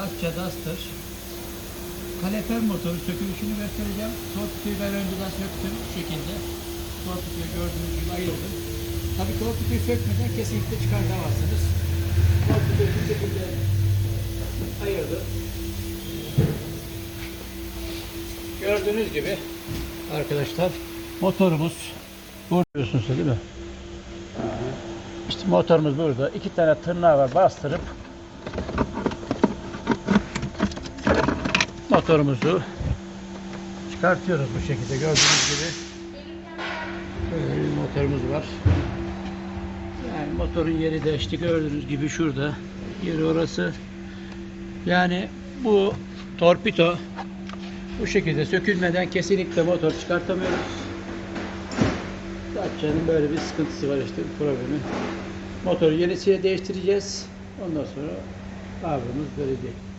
Dacia Duster. Kalefer motoru sökülüşünü göstereceğim. Torpidoyu ben önceden söktüm şu şekilde. Torpidoyu gördüğünüz gibi ayırdım. Tabii torpidoyu sökmeden kesinlikle çıkartamazsınız. Torpidoyu bu şekilde ayırdım. Gördüğünüz gibi arkadaşlar motorumuz görüyorsunuz değil mi? İşte motorumuz burada. İki tane tırnağı var bastırıp motorumuzu çıkartıyoruz bu şekilde gördüğünüz gibi. Böyle bir motorumuz var. Yani motorun yeri de gördüğünüz gibi şurada. Yeri orası. Yani bu torpido bu şekilde sökülmeden kesinlikle motor çıkartamıyoruz. Dacia'nın böyle bir sıkıntısı var işte problemi. Motoru yenisiyle değiştireceğiz. Ondan sonra ağrımız verecek.